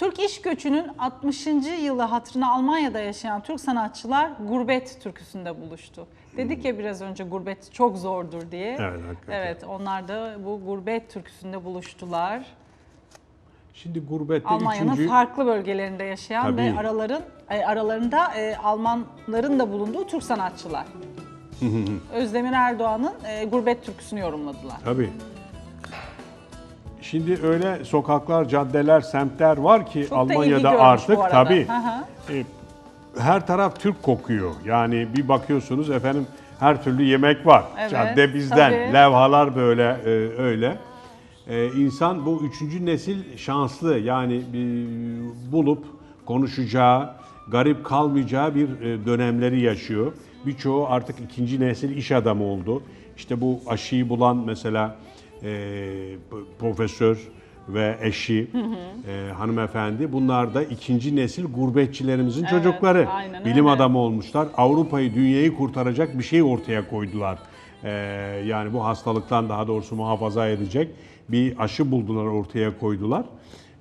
Türk iş göçünün 60. yılı hatırına Almanya'da yaşayan Türk sanatçılar gurbet türküsünde buluştu. Dedik ya biraz önce gurbet çok zordur diye. Evet, hakikaten. Evet, onlar da bu gurbet türküsünde buluştular. Şimdi gurbette Almanya'nın üçüncü... farklı bölgelerinde yaşayan Tabii. ve araların e, aralarında e, Almanların da bulunduğu Türk sanatçılar. Özdemir Erdoğan'ın e, gurbet türküsünü yorumladılar. Tabii. Şimdi öyle sokaklar, caddeler, semtler var ki Çok Almanya'da artık tabii e, her taraf Türk kokuyor. Yani bir bakıyorsunuz efendim her türlü yemek var. Evet, Cadde bizden, tabii. levhalar böyle e, öyle. E, insan bu üçüncü nesil şanslı yani bir, bulup konuşacağı, garip kalmayacağı bir e, dönemleri yaşıyor. Birçoğu artık ikinci nesil iş adamı oldu. İşte bu aşıyı bulan mesela e, profesör ve eşi e, hanımefendi bunlar da ikinci nesil gurbetçilerimizin çocukları. aynen Bilim öyle. adamı olmuşlar. Avrupa'yı, dünyayı kurtaracak bir şey ortaya koydular. E, yani bu hastalıktan daha doğrusu muhafaza edecek bir aşı buldular, ortaya koydular.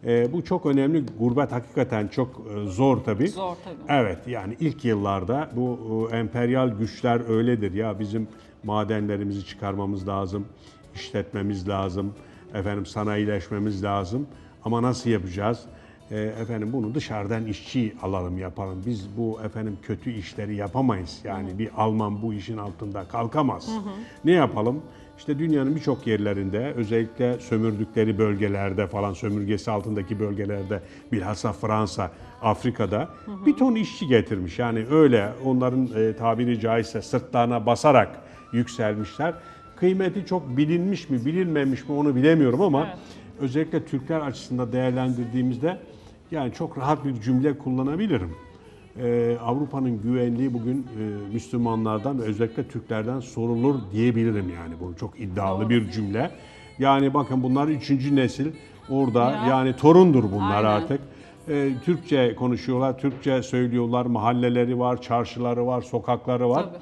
E, bu çok önemli. Gurbet hakikaten çok e, zor tabii. Zor tabii. Evet yani ilk yıllarda bu e, emperyal güçler öyledir ya bizim madenlerimizi çıkarmamız lazım, işletmemiz lazım, efendim sanayileşmemiz lazım. Ama nasıl yapacağız? E, efendim bunu dışarıdan işçi alalım yapalım. Biz bu efendim kötü işleri yapamayız. Yani bir Alman bu işin altında kalkamaz. Ne yapalım? İşte dünyanın birçok yerlerinde özellikle sömürdükleri bölgelerde falan sömürgesi altındaki bölgelerde bilhassa Fransa, Afrika'da bir ton işçi getirmiş. Yani öyle onların e, tabiri caizse sırtlarına basarak yükselmişler. Kıymeti çok bilinmiş mi bilinmemiş mi onu bilemiyorum ama Evet. özellikle Türkler açısından değerlendirdiğimizde yani çok rahat bir cümle kullanabilirim. Ee, Avrupa'nın güvenliği bugün e, Müslümanlardan ve özellikle Türklerden sorulur diyebilirim yani bu çok iddialı bir cümle. Yani bakın bunlar üçüncü nesil orada Ya. yani torundur bunlar Aynen. artık. Ee, Türkçe konuşuyorlar, Türkçe söylüyorlar, mahalleleri var, çarşıları var, sokakları var. Tabii.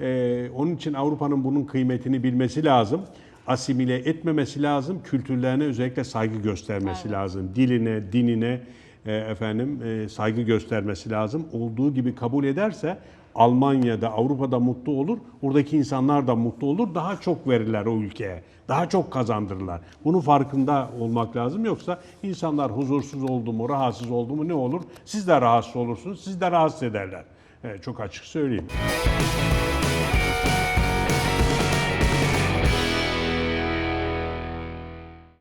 Ee, onun için Avrupa'nın bunun kıymetini bilmesi lazım. Asimile etmemesi lazım. Kültürlerine özellikle saygı göstermesi lazım. Diline, dinine e, efendim e, saygı göstermesi lazım. Olduğu gibi kabul ederse Almanya'da, Avrupa'da mutlu olur. Oradaki insanlar da mutlu olur. Daha çok verirler o ülkeye. Daha çok kazandırırlar. Bunun farkında olmak lazım. Yoksa insanlar huzursuz oldu mu, rahatsız oldu mu ne olur? Siz de rahatsız olursunuz, siz de rahatsız ederler. Evet, çok açık söyleyeyim.